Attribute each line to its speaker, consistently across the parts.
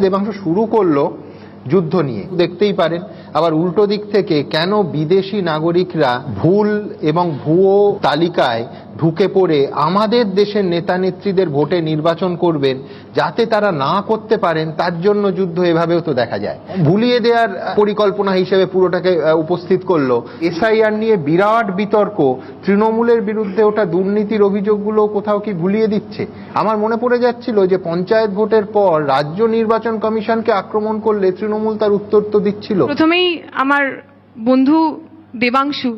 Speaker 1: দেবাংশ শুরু করল যুদ্ধ নিয়ে। দেখতেই পারেন, আবার উল্টো দিক থেকে কেন বিদেশি নাগরিকরা ভুল এবং ভুয়ো তালিকায় ঢুকে পড়ে আমাদের দেশের নেতা নেত্রীদের ভোটে নির্বাচন করবেন যাতে তারা না করতে পারেন, তার জন্য যুদ্ধ এভাবেও তো দেখা যায়। ভুলিয়ে দেওয়ার পরিকল্পনা হিসেবে পুরোটাকে উপস্থিত করল। এসআইআর নিয়ে বিরাট বিতর্ক। তৃণমূলের বিরুদ্ধে ওটা দুর্নীতির অভিযোগগুলো কোথাও কি ভুলিয়ে দিচ্ছে? আমার মনে পড়ে যাচ্ছিল যে পঞ্চায়েত ভোটের পর রাজ্য নির্বাচন কমিশনকে আক্রমণ করলে তৃণমূল তার উত্তর তো দিচ্ছিল।
Speaker 2: প্রথমেই আমার বন্ধু দেবাংশু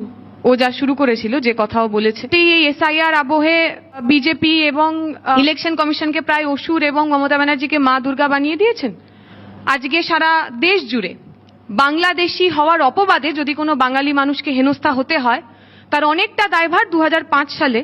Speaker 2: ও যা শুরু করেছিল, যে কথাও বলেছে। এই এসআইআর আবহে বিজেপি এবং ইলেকশন কমিশনকে প্রায় অসুর এবং মমতা ব্যানার্জিকে মা দুর্গা বানিয়ে দিয়েছেন। আজকে সারা দেশ জুড়ে বাংলাদেশি হওয়ার অপবাদে যদি কোনো বাঙালি মানুষকে হেনস্থা হতে হয়, তার অনেকটা দায়ভার দু হাজার পাঁচ সালে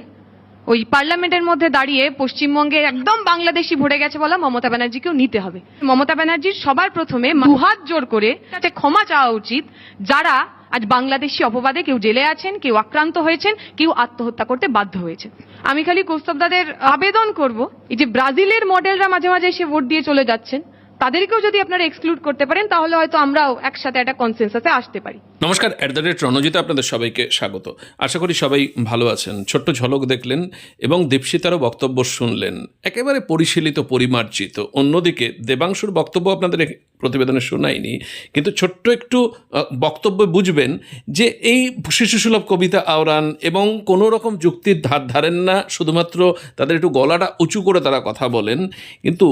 Speaker 2: ওই পার্লামেন্টের মধ্যে দাঁড়িয়ে পশ্চিমবঙ্গে একদম বাংলাদেশি ভরে গেছে বলা মমতা ব্যানার্জিকেও নিতে হবে। মমতা ব্যানার্জির সবার প্রথমে দুহাত জোর করে তাতে ক্ষমা চাওয়া উচিত, যারা আজ বাংলাদেশি অপবাদে কেউ জেলে আছেন, কেউ আক্রান্ত হয়েছেন, কেউ আত্মহত্যা করতে বাধ্য হয়েছে আমি খালি কৌস্তবদাদের আবেদন করব, এই যে ব্রাজিলের মডেলরা মাঝে মাঝে এসে ভোট দিয়ে চলে যাচ্ছেন, তাদেরকেও যদি আপনারা এক্সক্লুড করতে পারেন, তাহলে হয়তো আমরাও একসাথে একটা কনসেন্সাসে আসতে পারি।
Speaker 3: নমস্কার অ্যাট দ্য রেট রণজিতে আপনাদের সবাইকে স্বাগত। আশা করি সবাই ভালো আছেন। ছোট্ট ঝলক দেখলেন এবং দীপশিতারও বক্তব্য শুনলেন। একেবারে পরিশীলিত, পরিমার্জিত। অন্যদিকে দেবাংশুর বক্তব্য আপনাদের প্রতিবেদনে শোনায়নি কিন্তু ছোট্ট একটু বক্তব্য বুঝবেন যে এই শিশুসুলভ কবিতা আওরান এবং কোনো রকম যুক্তির ধার ধারেন না, শুধুমাত্র তাদের একটু গলাটা উঁচু করে তারা কথা বলেন। কিন্তু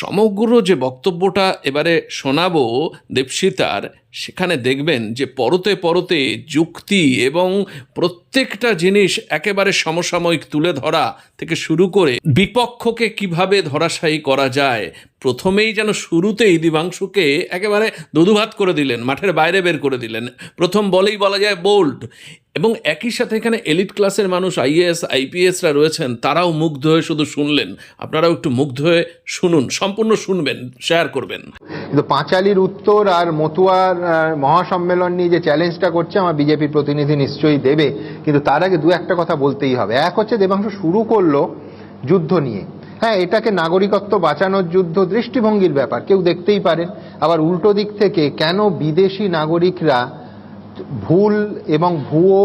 Speaker 3: সমগ্র যে বক্তব্যটা এবারে শোনাবো দেবসিতার সেখানে দেখবেন যে পরতে পরতে যুক্তি এবং প্রত্যেকটা জিনিস একেবারে সমসাময়িক তুলে ধরা থেকে শুরু করে বিপক্ষকে কীভাবে ধরাশায়ী করা যায় প্রথমেই যেন শুরুতেই দিবাংশুকে একেবারে দধুভাত করে দিলেন, মাঠের বাইরে বের করে দিলেন। প্রথম বলেই বলা যায় বোল্ড। এবং একই সাথে এখানে এলিট ক্লাসের মানুষ, আইএএস, আইপিএসরা রয়েছেন, তারাও মুগ্ধ হয়ে শুধু শুনলেন। আপনারাও একটু মুগ্ধ হয়ে শুনুন, সম্পূর্ণ শুনবেন শেয়ার করবেন।
Speaker 1: কিন্তু পাঁচালির উত্তর আর মতুয়ার মহাসম্মেলন নিয়ে যে চ্যালেঞ্জটা করছে, আমার বিজেপির প্রতিনিধি নিশ্চয়ই দেবে। কিন্তু তার আগে দু একটা কথা বলতেই হবে। এক হচ্ছে দেবাংশ শুরু করল যুদ্ধ নিয়ে। হ্যাঁ এটাকে নাগরিকত্ব বাঁচানোর যুদ্ধ দৃষ্টিভঙ্গির ব্যাপার, কেউ দেখতেই পারেন। আবার উল্টো দিক থেকে কেন বিদেশি নাগরিকরা ভুল এবং ভুয়ো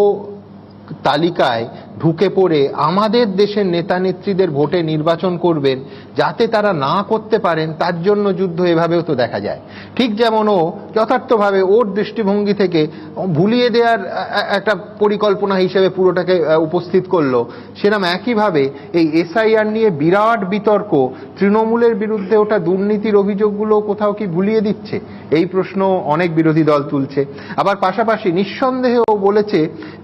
Speaker 1: তালিকায় ঢুকে পড়ে আমাদের দেশের নেতা নেত্রীদের ভোটে নির্বাচন করবেন যাতে তারা না করতে পারেন, তার জন্য যুদ্ধ এভাবেও তো দেখা যায়। ঠিক যেমন ও যথার্থভাবে ওর দৃষ্টিভঙ্গি থেকে ভুলিয়ে দেওয়ার একটা পরিকল্পনা হিসেবে পুরোটাকে উপস্থিত করল সেরকম একইভাবে এই এসআইআর নিয়ে বিরাট বিতর্ক, তৃণমূলের বিরুদ্ধে ওটা দুর্নীতির অভিযোগগুলো কোথাও কি ভুলিয়ে দিচ্ছে? এই প্রশ্ন অনেক বিরোধী দল তুলছে। আবার পাশাপাশি নিঃসন্দেহে ও বলেছে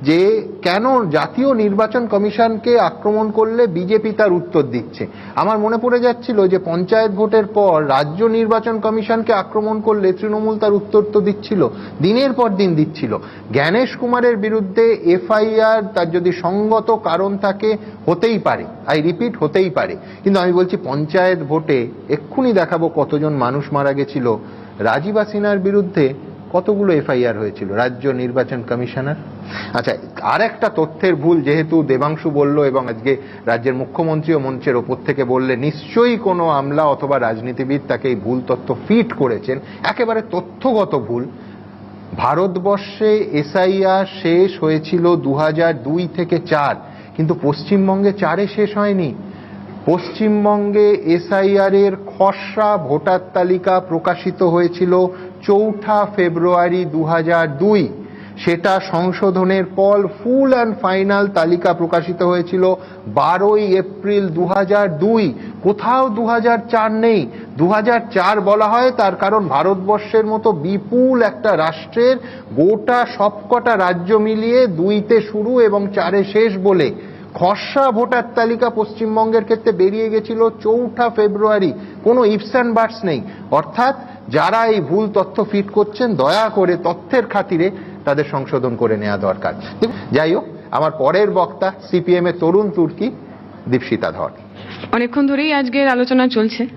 Speaker 1: যে কেন জাতীয় নির্বাচন কমিশনকে আক্রমণ করলে বিজেপি তার উত্তর দিচ্ছে। আমার মনে পড়ে যাচ্ছিল যে পঞ্চায়েত ভোটের পর রাজ্য নির্বাচন কমিশনকে আক্রমণ করলে তৃণমূল তার উত্তর তো দিচ্ছিল, দিনের পর দিন দিচ্ছিল। জ্ঞানেশ কুমারের বিরুদ্ধে এফআইআর তার যদি সঙ্গত কারণ থাকে, হতেই পারে। আই রিপিট, হতেই পারে। কিন্তু আমি বলছি পঞ্চায়েত ভোটে এক্ষুনি দেখাবো কতজন মানুষ মারা গেছিল। রাজীব সিনহার বিরুদ্ধে কতগুলো এফআইআর হয়েছিল? রাজ্য নির্বাচন কমিশনার? আচ্ছা আর একটা তথ্যের ভুল যেহেতু দেবাংশু বলল এবং আজকে রাজ্যের মুখ্যমন্ত্রীও মঞ্চের ওপর থেকে বললে, নিশ্চয়ই কোনো আমলা অথবা রাজনীতিবিদ তাকে এই ভুল তথ্য ফিট করেছেন। একেবারে তথ্যগত ভুল। ভারতবর্ষে এসআইআর শেষ হয়েছিল দু দুই থেকে চার, কিন্তু পশ্চিমবঙ্গে চারে শেষ হয়নি। পশ্চিমবঙ্গে এসআইআর এর খসড়া ভোটার তালিকা প্রকাশিত হয়েছিল চৌঠা ফেব্রুয়ারি দু দুই। সেটা সংশোধনের পর ফুল অ্যান্ড ফাইনাল তালিকা প্রকাশিত হয়েছিল বারোই এপ্রিল দু দুই। কোথাও দু চার নেই। দু চার বলা হয় তার কারণ ভারতবর্ষের মতো বিপুল একটা রাষ্ট্রের গোটা সবকটা রাজ্য মিলিয়ে দুইতে শুরু এবং চারে শেষ বলে। খসড়া ভোটার তালিকা পশ্চিমবঙ্গের ক্ষেত্রে বেরিয়ে গেছিল চৌঠা ফেব্রুয়ারি। কোনো ইফস অ্যান্ড বার্ডস নেই। অর্থাৎ যারা এই ভুল তথ্য ফিট করছেন, দয়া করে তথ্যের খাতিরে তাদের সংশোধন করে নেওয়া দরকার। যাই হোক, আমার পরের বক্তা, সিপিএম এর তরুণ তুর্কি, দীপশিতা ধর।
Speaker 2: অনেকক্ষণ ধরেই আজকের আলোচনা চলছে।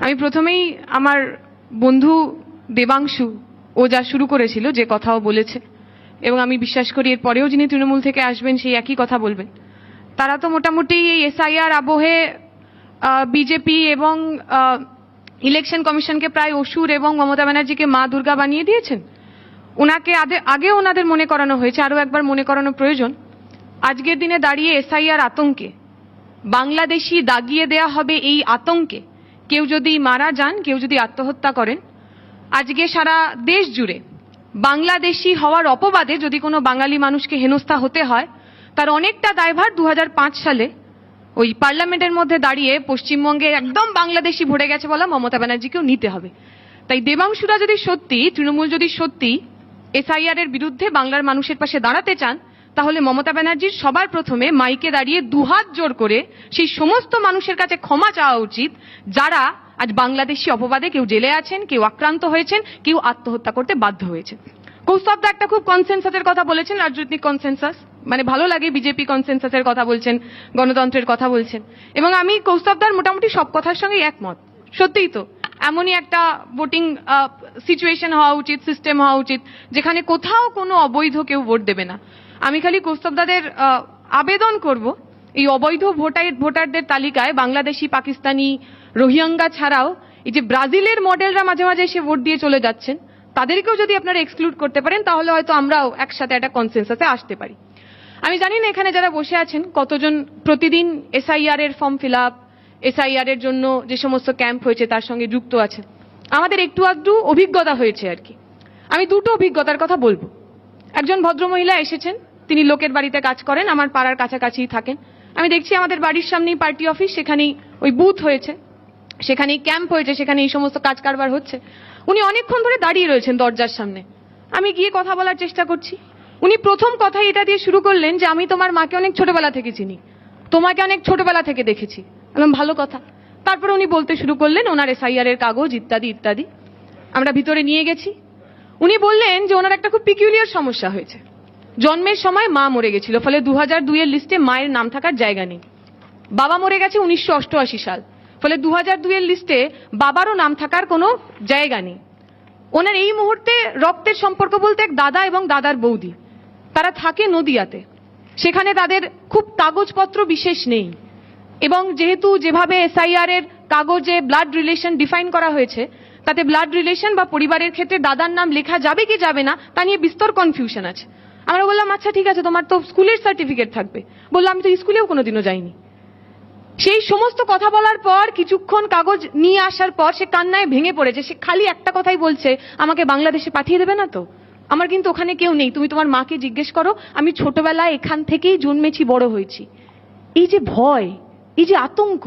Speaker 2: আমি প্রথমেই আমার বন্ধু দেবাংশু, ও যা শুরু করেছিল, যে কথাও বলেছে, এবং আমি বিশ্বাস করি এর পরেও যিনি তৃণমূল থেকে আসবেন, সেই একই কথা বলবেন। তারা তো মোটামুটি এই এসআইআর আবহে বিজেপি এবং ইলেকশন কমিশনকে প্রায় অসুর এবং মমতা ব্যানার্জিকে মা দুর্গা বানিয়ে দিয়েছেন। ওনাকে আগে ওনাদের মনে করানো হয়েছে, আরও একবার মনে করানো প্রয়োজন। আজকের দিনে দাঁড়িয়ে এসআইআর আতঙ্কে। বাংলাদেশি দাগিয়ে দেয়া হবে এই আতঙ্কে। কেউ যদি মারা যান, কেউ যদি আত্মহত্যা করেন। আজকে সারা দেশ জুড়ে বাংলাদেশি হওয়ার অপবাদে যদি কোনো বাঙালি মানুষকে হেনস্থা হতে হয় তার অনেকটা দায়ভার দু হাজার পাঁচ সালে ওই পার্লামেন্টের মধ্যে দাঁড়িয়ে পশ্চিমবঙ্গে একদম বাংলাদেশি ভরে গেছে বলা মমতা ব্যানার্জিকেও নিতে হবে। তাই দেবাংশুরা যদি সত্যি, তৃণমূল যদি সত্যি এসআইআর এর বিরুদ্ধে বাংলার মানুষের পাশে দাঁড়াতে চান, তাহলে মমতা ব্যানার্জির সবার প্রথমে মাইকে দাঁড়িয়ে দুহাত জোর করে সেই সমস্ত মানুষের কাছে ক্ষমা চাওয়া উচিত, যারা আজ বাংলাদেশি অপবাদে কেউ জেলে আছেন, কেউ আক্রান্ত হয়েছেন, কেউ আত্মহত্যা করতে বাধ্য হয়েছেন। কৌস্তবদা একটা খুব কনসেনসাসের কথা বলেছেন, রাজনৈতিক কনসেনসাস মানে ভালো লাগে বিজেপি কনসেনসাসের কথা বলছেন, গণতন্ত্রের কথা বলছেন। এবং আমি কৌস্তবদার মোটামুটি সব কথার সঙ্গে একমত। সত্যিই তো, এমনই একটা ভোটিং সিচুয়েশন হওয়া উচিত সিস্টেম হওয়া উচিত, যেখানে কোথাও কোনো অবৈধ কেউ ভোট দেবে না। আমি খালি কৌস্তবদাদের আবেদন করব, এই অবৈধ ভোটার ভোটারদের তালিকায় বাংলাদেশি, পাকিস্তানি, রোহিঙ্গা ছাড়াও এই যে ব্রাজিলের মডেলরা মাঝে মাঝে এসে ভোট দিয়ে চলে যাচ্ছেন। তাদেরকেও যদি আপনারা এক্সক্লুড করতে পারেন, তাহলে হয়তো আমরাও একসাথে একটা কনসেন্সাসে আসতে পারি। আমি জানি না এখানে যারা বসে আছেন, কতজন প্রতিদিন এসআইআর এর ফর্ম ফিল আপ এসআইআর এর জন্য যে সমস্ত ক্যাম্প হয়েছে, তার সঙ্গে যুক্ত আছে আমাদের একটু আধটু অভিজ্ঞতা হয়েছে আর কি। আমি দুটো অভিজ্ঞতার কথা বলব। একজন ভদ্রমহিলা এসেছেন, তিনি লোকের বাড়িতে কাজ করেন, আমার পাড়ার কাছাকাছিই থাকেন। আমি দেখছি আমাদের বাড়ির সামনেই পার্টি অফিস, সেখানেই ওই বুথ হয়েছে। সেখানেই ক্যাম্প হয়েছে সেখানে এই সমস্ত কাজ কারবার হচ্ছে। উনি অনেকক্ষণ ধরে দাঁড়িয়ে রয়েছেন দরজার সামনে। আমি গিয়ে কথা বলার চেষ্টা করছি। উনি প্রথম কথাই এটা দিয়ে শুরু করলেন যে, আমি তোমার মাকে অনেক ছোটবেলা থেকে চিনি। তোমাকে অনেক ছোটবেলা থেকে দেখেছি। বললাম, ভালো কথা। তারপরে উনি বলতে শুরু করলেন, ওনার এসআইআর এর কাগজ, ইত্যাদি ইত্যাদি। আমরা ভিতরে নিয়ে গেছি। উনি বললেন যে, ওনার একটা খুব পিকিউলিয়ার সমস্যা হয়েছে। জন্মের সময় মা মরে গেছিল, ফলে দু হাজার দুইয়ের লিস্টে মায়ের নাম থাকার জায়গা নেই। বাবা মরে গেছে উনিশশো অষ্টআশি সাল। ফলে দু হাজার দুইয়ের লিস্টে বাবারও নাম থাকার কোনো জায়গা নেই। ওনার এই মুহূর্তে রক্তের সম্পর্ক বলতে এক দাদা এবং দাদার বৌদি। তারা থাকে নদিয়াতে। সেখানে তাদের খুব কাগজপত্র বিশেষ নেই। এবং যেহেতু যেভাবে এসআইআর এর কাগজে ব্লাড রিলেশন ডিফাইন করা হয়েছে, তাতে ব্লাড রিলেশন বা পরিবারের ক্ষেত্রে দাদার নাম লেখা যাবে কি যাবে না, তা নিয়ে বিস্তর কনফিউশন আছে। আমরা বললাম আচ্ছা ঠিক আছে, তোমার তো স্কুলের সার্টিফিকেট থাকবে। বললাম আমি তো স্কুলেও কোনোদিনও যাইনি। সেই সমস্ত কথা বলার পর কিছুক্ষণ কাগজ নিয়ে আসার পর সে কান্নায় ভেঙে পড়েছে। সে খালি একটা কথাই বলছে, আমাকে বাংলাদেশে পাঠিয়ে দেবে না তো? আমার কিন্তু ওখানে কেউ নেই। তুমি তোমার মাকে জিজ্ঞেস করো, আমি ছোটবেলায় এখান থেকেই জন্মেছি, বড় হয়েছি। এই যে ভয়, এই যে আতঙ্ক,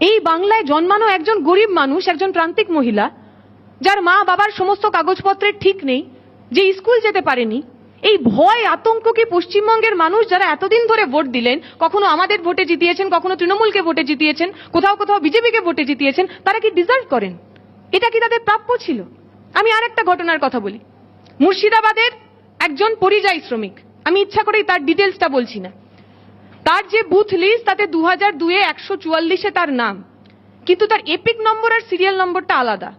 Speaker 2: এই বাংলায় জন্মানো একজন গরিব মানুষ, একজন প্রান্তিক মহিলা, যার মা বাবার সমস্ত কাগজপত্রের ঠিক নেই, যে স্কুল যেতে পারেনি এই ভয় আতঙ্ককে পশ্চিমবঙ্গের মানুষ যারা এতদিন ধরে ভোট দিলেন, কখনো আমাদের ভোটে জিতিয়েছেন, কখনো তৃণমূলকে ভোটে জিতিয়েছেন, কোথাও কোথাও বিজেপিকে ভোটে জিতিয়েছেন, তারা কি ডিজার্ভ করেন? এটা কি তাদের প্রাপ্য ছিল? আমি আর একটা ঘটনার কথা বলি। মুর্শিদাবাদের একজন পরিযায়ী শ্রমিক, আমি ইচ্ছা করেই তার ডিটেলসটা বলছি না। তার যে বুথ লিস্ট তাতে দু হাজার দুয়ে একশো চুয়াল্লিশে তার নাম, কিন্তু তার এপিক নম্বর আর সিরিয়াল নম্বরটা আলাদা।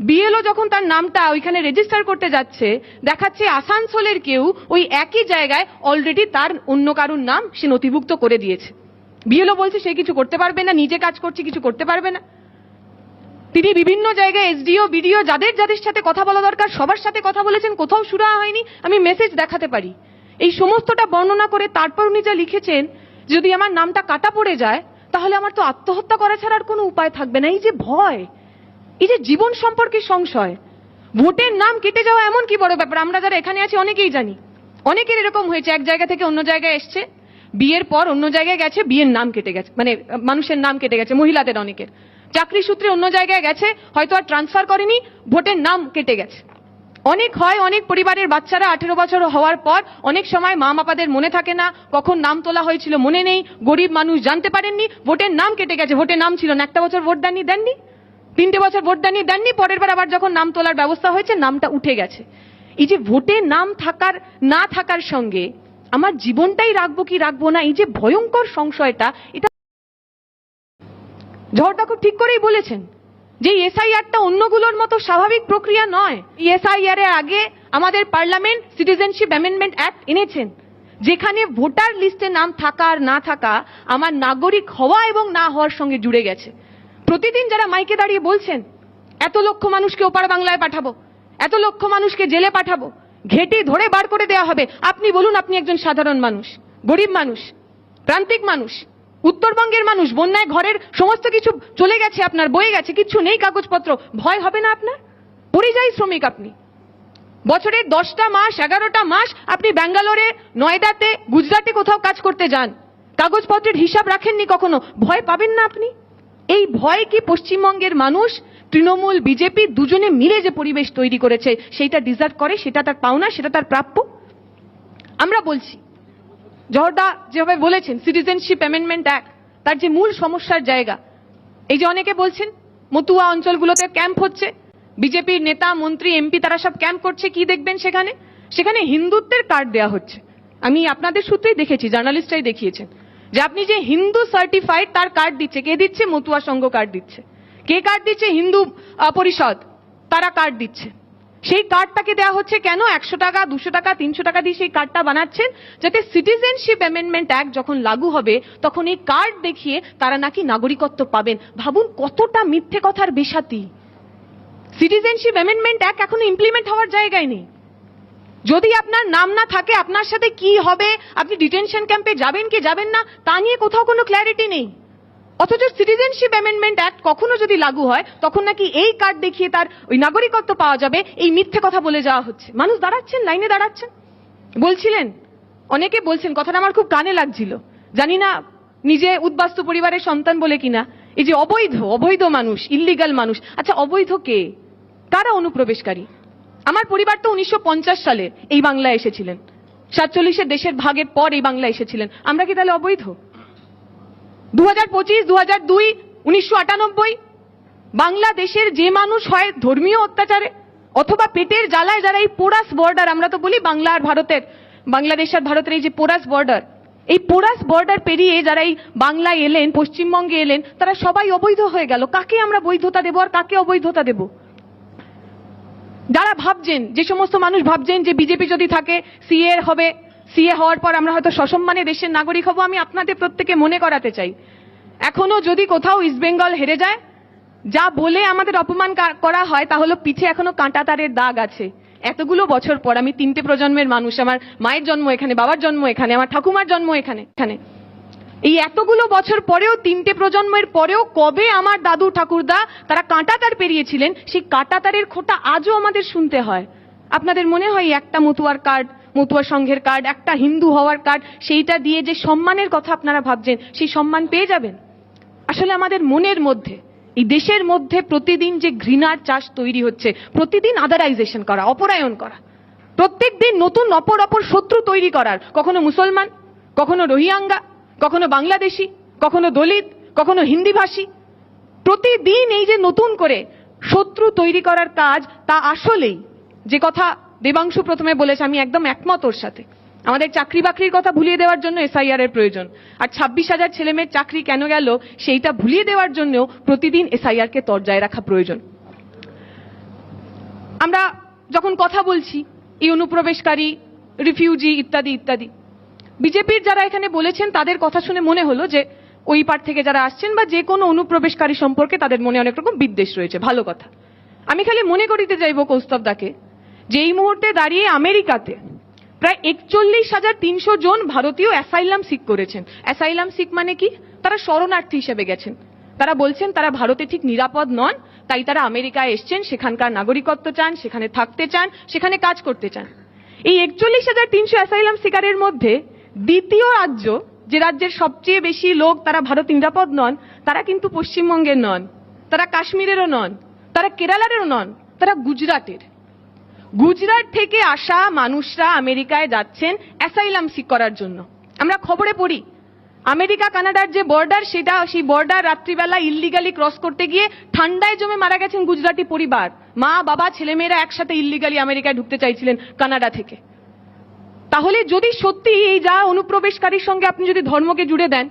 Speaker 2: বিএলও যখন তার নামটা ওইখানে রেজিস্টার করতে যাচ্ছে, দেখাচ্ছে আসানসোলের কেউ ওই একই জায়গায় অলরেডি তার অন্য কারুর নাম সে নথিভুক্ত করে দিয়েছে। বিএলও বলছে, সে কিছু করতে পারবে না, নিজে কাজ করছে, কিছু করতে পারবে না। তিনি বিভিন্ন জায়গায় এসডিও বিডিও যাদের যাদের সাথে কথা বলা দরকার, সবার সাথে কথা বলেছেন, কোথাও শুরু হয়নি, আমি মেসেজ দেখাতে পারি। এই সমস্তটা বর্ণনা করে তারপর উনি যা লিখেছেন, যদি আমার নামটা কাটা পড়ে যায়, তাহলে আমার তো আত্মহত্যা করা ছাড়া আর কোনো উপায় থাকবে না। এই যে ভয় এই যে জীবন সম্পর্কে সংশয়, ভোটের নাম কেটে যাওয়া এমন কি বড় ব্যাপার? আমরা যারা এখানে আছি অনেকেই জানি। অনেকের এরকম হয়েছে, এক জায়গা থেকে অন্য জায়গায় এসছে, বিয়ের পর অন্য জায়গায় গেছে, বিয়ের নাম কেটে গেছে মানে মানুষের নাম কেটে গেছে, মহিলাদের অনেকের। চাকরি সূত্রে অন্য জায়গায় গেছে, হয়তো আর ট্রান্সফার করেনি, ভোটের নাম কেটে গেছে। অনেক হয়, অনেক পরিবারের বাচ্চারা আঠেরো বছর হওয়ার পর, অনেক সময় মা বাবাদের মনে থাকে না, কখন নাম তোলা হয়েছিল মনে নেই, গরিব মানুষ জানতে পারেননি, ভোটের নাম কেটে গেছে, ভোটের নাম ছিল না, একটা বছর ভোট দেননি দেননি। তিনটে বছর ভোট দেননি দেননি, পরের বার আবার যখন নাম তোলার ব্যবস্থা হয়েছে, নামটা উঠে গেছে। এই যে ভোটে নাম থাকার, না থাকার সঙ্গে আমার জীবনটাই রাখব কি রাখব না, এই যে ভয়ঙ্কর সংশয়টা, এটা ঝড়টা খুব ঠিক করেই বলেছেন যে এসআইআরটা অন্যগুলোর মতো স্বাভাবিক প্রক্রিয়া নয়। এসআইআর এর আগে আমাদের পার্লামেন্ট সিটিজেনশিপ অ্যামেন্ডমেন্ট অ্যাক্ট এনেছেন, যেখানে ভোটার লিস্টে নাম থাকা আর না থাকা আমার নাগরিক হওয়া এবং না হওয়ার সঙ্গে জুড়ে গেছে। প্রতিদিন যারা মাইকে দাঁড়িয়ে বলছেন, এত লক্ষ মানুষকে ওপার বাংলায় পাঠাবো, এত লক্ষ মানুষকে জেলে পাঠাবো, ঘেটে ধরে বার করে দেওয়া হবে, আপনি বলুন আপনি একজন সাধারণ মানুষ, গরিব মানুষ, প্রান্তিক মানুষ, উত্তরবঙ্গের মানুষ, বন্যায় ঘরের সমস্ত কিছু চলে গেছে আপনার, বয়ে গেছে, কিছু নেই কাগজপত্র, ভয় হবে না আপনার? পরিযায়ী শ্রমিক আপনি। বছরের দশটা মাস, এগারোটা মাস আপনি ব্যাঙ্গালোরে, নয়ডাতে, গুজরাটে কোথাও কাজ করতে যান, কাগজপত্রের হিসাব রাখেননি কখনো, ভয় পাবেন না আপনি? এই ভয় কি পশ্চিমবঙ্গের মানুষ? তৃণমূল, বিজেপি দুজনে মিলে যে পরিবেশ তৈরি করেছে, সেইটা ডিজার্ভ করে, সেটা তার পাওনা, সেটা তার প্রাপ্য? আমরা বলছি, জহরদা যেভাবে বলেছেন সিটিজেনশিপ অ্যামেন্ডমেন্ট অ্যাক্ট তার যে মূল সমস্যার জায়গা, এই যে অনেকে বলছেন, মতুয়া অঞ্চলগুলোতে ক্যাম্প হচ্ছে, বিজেপির নেতা, মন্ত্রী এমপি তারা সব ক্যাম্প করছে, কি দেখবেন সেখানে? সেখানে হিন্দুত্বের কার্ড দেওয়া হচ্ছে। আমি আপনাদের সূত্রেই দেখেছি জার্নালিস্টরাই দেখিয়েছেন। যে আপনি যে হিন্দু সার্টিফাইড তার কার্ড দিচ্ছে। কে দিচ্ছে? মতুয়া সংঘ কার্ড দিচ্ছে। কে কার্ড দিচ্ছে? হিন্দু পরিষদ। তারা কার্ড দিচ্ছে। সেই কার্ডটাকে দেওয়া হচ্ছে কেন? একশো টাকা, দুশো টাকা, তিনশো টাকা দিয়ে সেই কার্ডটা বানাচ্ছেন যাতে সিটিজেনশিপ অ্যামেন্ডমেন্ট অ্যাক্ট যখন লাগু হবে, তখন এই কার্ড দেখিয়ে তারা নাকি নাগরিকত্ব পাবেন। ভাবুন কতটা মিথ্যে কথার বেসাতি সিটিজেনশিপ অ্যামেন্ডমেন্ট অ্যাক্ট এখনও ইমপ্লিমেন্ট হওয়ার জায়গায় নেই। যদি আপনার নাম না থাকে, আপনার সাথে কি হবে? আপনি ডিটেনশন ক্যাম্পে যাবেন কি যাবেন না, তা নিয়ে কোথাও কোনো ক্ল্যারিটি নেই। অথচ সিটিজেনশিপ অ্যামেন্ডমেন্ট অ্যাক্ট কখনো যদি লাগু হয়, তখন নাকি এই কার্ড দেখিয়ে তার ওই নাগরিকত্ব পাওয়া যাবে, এই মিথ্যে কথা বলে যাওয়া হচ্ছে। মানুষ দাঁড়াচ্ছেন, লাইনে দাঁড়াচ্ছেন। বলছিলেন, অনেকে বলছেন, কথাটা আমার খুব কানে লাগছিল। জানি না নিজে উদ্বাস্তু পরিবারের সন্তান বলে কিনা। এই যে অবৈধ অবৈধ মানুষ ইল্লিগাল মানুষ আচ্ছা অবৈধ কে? কারা অনুপ্রবেশকারী? আমার পরিবার তো উনিশশো পঞ্চাশ সালে এই বাংলায় এসেছিলেন। সাতচল্লিশের দেশের ভাগের পর এই বাংলায় এসেছিলেন। আমরা কি তাহলে অবৈধ? দু হাজার পঁচিশ দু হাজার দুই, উনিশশো আটানব্বই, বাংলাদেশের যে মানুষ হয় ধর্মীয় অত্যাচারে অথবা পেটের জ্বালায় যারা এই পোরাস বর্ডার আমরা তো বলি বাংলা আর ভারতের, বাংলাদেশ আর ভারতের এই যে পোরাস বর্ডার এই পোরাস বর্ডার পেরিয়ে যারা এই বাংলায় এলেন, পশ্চিমবঙ্গে এলেন, তারা সবাই অবৈধ হয়ে গেল। কাকে আমরা বৈধতা দেবো আর কাকে অবৈধতা দেবো? যারা ভাবছেন, যে সমস্ত মানুষ ভাবছেন যে বিজেপি যদি থাকে, সিএ হবে, সিএ হওয়ার পর আমরা হয়তো সসম্মানে দেশের নাগরিক হব, আমি আপনাদের প্রত্যেকে মনে করাতে চাই। এখনও যদি কোথাও ইস্ট বেঙ্গল হেরে যায়, যা বলে আমাদের অপমান করা হয়, তা হলো পিঠে এখনও কাঁটা তারের দাগ আছে। এতগুলো বছর পর আমি তিনটে প্রজন্মের মানুষ, আমার মায়ের জন্ম এখানে, বাবার জন্ম এখানে, আমার ঠাকুমার জন্ম এখানে এখানে। এই এতগুলো বছর পরেও, তিনটে প্রজন্মের পরেও কবে আমার দাদু ঠাকুরদা তারা কাঁটাতার পেরিয়েছিলেন, সেই কাঁটাতারের খোটা আজও আমাদের শুনতে হয়। আপনাদের মনে হয় একটা মতুয়ার কার্ড, মতুয়া সংঘের কার্ড, একটা হিন্দু হওয়ার কার্ড, সেইটা দিয়ে যে সম্মানের কথা আপনারা ভাবছেন, সেই সম্মান পেয়ে যাবেন? আসলে আমাদের মনের মধ্যে, এই দেশের মধ্যে প্রতিদিন যে ঘৃণার চাষ তৈরি হচ্ছে, প্রতিদিন আদারাইজেশন করা, অপরায়ণ করা প্রত্যেক দিন নতুন অপর অপর শত্রু তৈরি করার, কখনো মুসলমান, কখনো রোহিঙ্গা কখনো বাংলাদেশি, কখনো দলিত, কখনো হিন্দিভাষী। প্রতিদিন এই যে নতুন করে শত্রু তৈরি করার কাজ, তা আসলেই। যে কথা দেবাংশু প্রথমে বলেছে, আমি একদম একমত ওর সাথে। আমাদের চাকরি বাকরির কথা ভুলিয়ে দেওয়ার জন্য এসআইআর এর প্রয়োজন। আর ছাব্বিশ হাজার ছেলে মেয়ের চাকরি কেন গেল, সেইটা ভুলিয়ে দেওয়ার জন্যও প্রতিদিন এসআইআর কে তরজায় রাখা প্রয়োজন। আমরা যখন কথা বলছি, এই অনুপ্রবেশকারী, রিফিউজি ইত্যাদি ইত্যাদি বিজেপির যারা এখানে বলেছেন, তাদের কথা শুনে মনে হলো যে ওই পার থেকে যারা আসছেন বা যে কোনো অনুপ্রবেশকারী সম্পর্কে তাদের মনে অনেক রকম বিদ্বেষ রয়েছে। ভালো কথা। আমি খালি মনে করিতে চাইব কৌস্তবদাকে যে এই মুহূর্তে দাঁড়িয়ে আমেরিকাতে প্রায় একচল্লিশ হাজার তিনশো জন ভারতীয় অ্যাসাইলাম সিক করেছেন। অ্যাসাইলাম সিক মানে কি? তারা শরণার্থী হিসেবে গেছেন। তারা বলছেন, তারা ভারতে ঠিক নিরাপদ নন, তাই তারা আমেরিকায় এসছেন, সেখানকার নাগরিকত্ব চান, সেখানে থাকতে চান, সেখানে কাজ করতে চান। এই একচল্লিশ হাজার তিনশো অ্যাসাইলাম সিকারের মধ্যে দ্বিতীয় রাজ্য, যে রাজ্যের সবচেয়ে বেশি লোক তারা ভারত নিরাপদ নন, তারা কিন্তু পশ্চিমবঙ্গের নন, তারা কাশ্মীরেরও নন, তারা কেরালারেরও নন, তারা গুজরাটের। গুজরাট থেকে আসা মানুষরা আমেরিকায় যাচ্ছেন অ্যাসাইলাম সিক করার জন্য। আমরা খবরে পড়ি, আমেরিকা, কানাডার যে বর্ডার, সেটা সেই বর্ডার রাত্রিবেলা ইল্লিগালি ক্রস করতে গিয়ে ঠান্ডায় জমে মারা গেছেন গুজরাটি পরিবার। মা, বাবা, ছেলেমেয়েরা একসাথে ইল্লিগালি আমেরিকায় ঢুকতে চাইছিলেন কানাডা থেকে। তাহলে যদি সত্যি এই যা অনুপ্রবেশকারীর সঙ্গে আপনি যদি ধর্মকে জুড়ে দেন,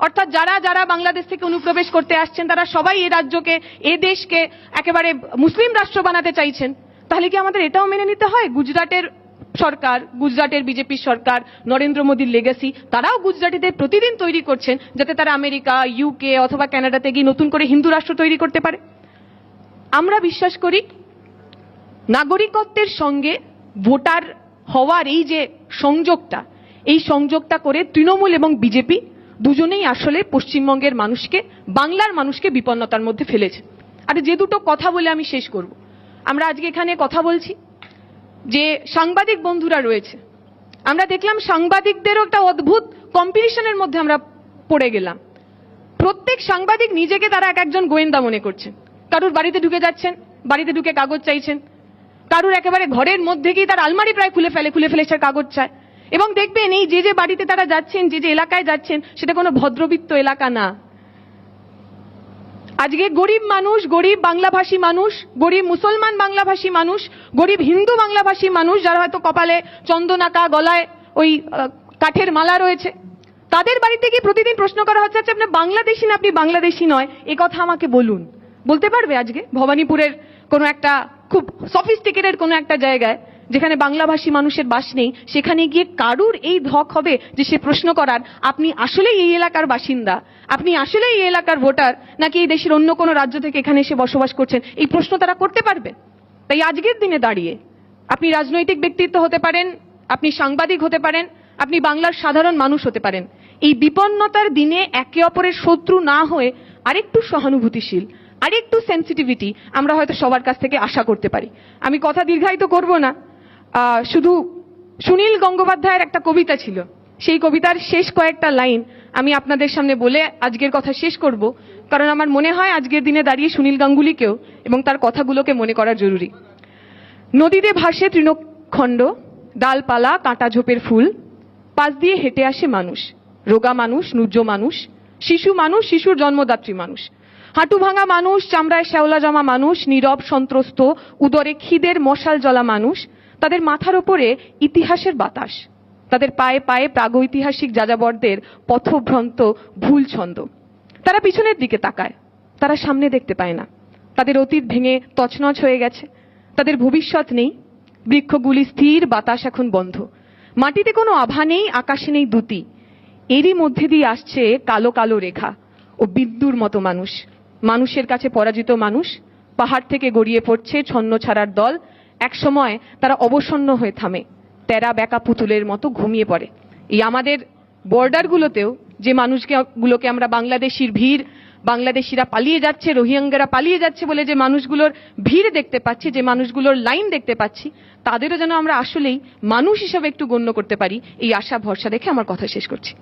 Speaker 2: অর্থাৎ যারা যারা বাংলাদেশ থেকে অনুপ্রবেশ করতে আসছেন, তারা সবাই এই রাজ্যকে, এ দেশকে একেবারে মুসলিম রাষ্ট্র বানাতে চাইছেন, তাহলে কি আমাদের এটাও মেনে নিতে হয়? গুজরাটের সরকার, গুজরাটের বিজেপি সরকার, নরেন্দ্র মোদীর লেগেসি তারাও গুজরাটিদের প্রতিদিন তৈরি করছেন যাতে তারা আমেরিকা ইউকে অথবা কানাডাতে গিয়ে নতুন করে হিন্দু রাষ্ট্র তৈরি করতে পারে। আমরা বিশ্বাস করি, নাগরিকত্বের সঙ্গে ভোটার হওয়ার এই যে সংযোগটা, এই সংযোগটা করে তৃণমূল এবং বিজেপি দুজনেই আসলে পশ্চিমবঙ্গের মানুষকে, বাংলার মানুষকে বিপন্নতার মধ্যে ফেলেছে। আর যে দুটো কথা বলে আমি শেষ করব। আমরা আজকে এখানে কথা বলছি যে সাংবাদিক বন্ধুরা রয়েছে। আমরা দেখলাম সাংবাদিকদেরও একটা অদ্ভুত কম্পিটিশনের মধ্যে আমরা পড়ে গেলাম। প্রত্যেক সাংবাদিক নিজেকে তারা এক একজন গোয়েন্দা মনে করছেন। কারুর বাড়িতে ঢুকে যাচ্ছেন, বাড়িতে ঢুকে কাগজ চাইছেন কারুর একেবারে ঘরের মধ্যে গিয়ে তার আলমারি প্রায় খুলে ফেলে খুলে ফেলে সে কাগজ চায়। এবং দেখবেন এই যে যে বাড়িতে তারা যাচ্ছেন, যে যে এলাকায় যাচ্ছেন, সেটা কোনো ভদ্রবিত্ত এলাকা না। আজকে গরিব মানুষ, গরিব বাংলাভাষী মানুষ, গরিব মুসলমান বাংলাভাষী মানুষ, গরিব হিন্দু বাংলাভাষী মানুষ, যারা হয়তো কপালে চন্দনাকা গলায় ওই কাঠের মালা রয়েছে, তাদের বাড়িতে গিয়ে প্রতিদিন প্রশ্ন করা হচ্ছে আচ্ছা আপনি বাংলাদেশি না আপনি বাংলাদেশি নয়? এ কথা আমাকে বলুন। বলতে পারবে আজকে? ভবানীপুরের কোনো একটা খুব সফিস্টিকেটেড কোনো একটা জায়গায়, যেখানে বাংলাভাষী মানুষের বাস নেই, সেখানে গিয়ে কারুর এই ধক হবে যে সে প্রশ্ন করার, আপনি আসলেই এই এলাকার বাসিন্দা, আপনি আসলেই এই এলাকার ভোটার, নাকি এই দেশের অন্য কোনো রাজ্য থেকে এখানে এসে বসবাস করছেন? এই প্রশ্ন তারা করতে পারবে। তাই আজকের দিনে দাঁড়িয়ে, আপনি রাজনৈতিক ব্যক্তিত্ব হতে পারেন, আপনি সাংবাদিক হতে পারেন, আপনি বাংলার সাধারণ মানুষ হতে পারেন। এই বিপন্নতার দিনে একে অপরের শত্রু না হয়ে আরেকটু সহানুভূতিশীল আরেকটু সেন্সিটিভিটি আমরা হয়তো সবার কাছ থেকে আশা করতে পারি। আমি কথা দীর্ঘায়িত করব না। শুধু সুনীল গঙ্গোপাধ্যায়ের একটা কবিতা ছিল। সেই কবিতার শেষ কয়েকটা লাইন আমি আপনাদের সামনে বলে আজকের কথা শেষ করব। কারণ আমার মনে হয় আজকের দিনে দাঁড়িয়ে সুনীল গাঙ্গুলিকেও এবং তার কথাগুলোকে মনে করা জরুরি। নদীতে ভাসে তৃণখণ্ড, ডালপালা, কাঁটা ঝোপের ফুল, পাশ দিয়ে হেঁটে আসে মানুষ। রোগা মানুষ নুজ্জ মানুষ, শিশু মানুষ, শিশুর জন্মদাত্রী মানুষ। হাঁটু ভাঙা মানুষ, চামড়ায় শ্যাওলা জমা মানুষ, নীরব, সন্ত্রস্ত, উদরে খিদের মশাল জলা মানুষ, তাদের মাথার ওপরে ইতিহাসের বাতাস। তাদের পায়ে পায়ে প্রাগৈতিহাসিক যাযাবরদের পথভ্রন্ত ভুল ছন্দ। তারা পিছনের দিকে তাকায়। তারা সামনে দেখতে পায় না। তাদের অতীত ভেঙে তছনছ হয়ে গেছে। তাদের ভবিষ্যৎ নেই। বৃক্ষগুলি স্থির, বাতাস এখন বন্ধ। মাটিতে কোনো আভা নেই, আকাশে নেই দুতি। এরই মধ্যে দিয়ে আসছে কালো কালো রেখা ও বিদ্যুর মতো মানুষ। মানুষের কাছে পরাজিত মানুষ, পাহাড় থেকে গড়িয়ে পড়ছে ছন্ন ছাড়ার দল, একসময় তারা অবসন্ন হয়ে থামে তেরা বেকা পুতুলের মতো ঘুমিয়ে পড়ে। এই আমাদের বর্ডারগুলোতেও যে মানুষকে গুলোকে আমরা বাংলাদেশির ভিড়, বাংলাদেশিরা পালিয়ে যাচ্ছে, রোহিঙ্গারা পালিয়ে যাচ্ছে বলে যে মানুষগুলোর ভিড় দেখতে পাচ্ছি, যে মানুষগুলোর লাইন দেখতে পাচ্ছি, তাদেরও যেন আমরা আসলেই মানুষ হিসাবে একটু গণ্য করতে পারি, এই আশা ভরসা দেখে আমার কথা শেষ করছি।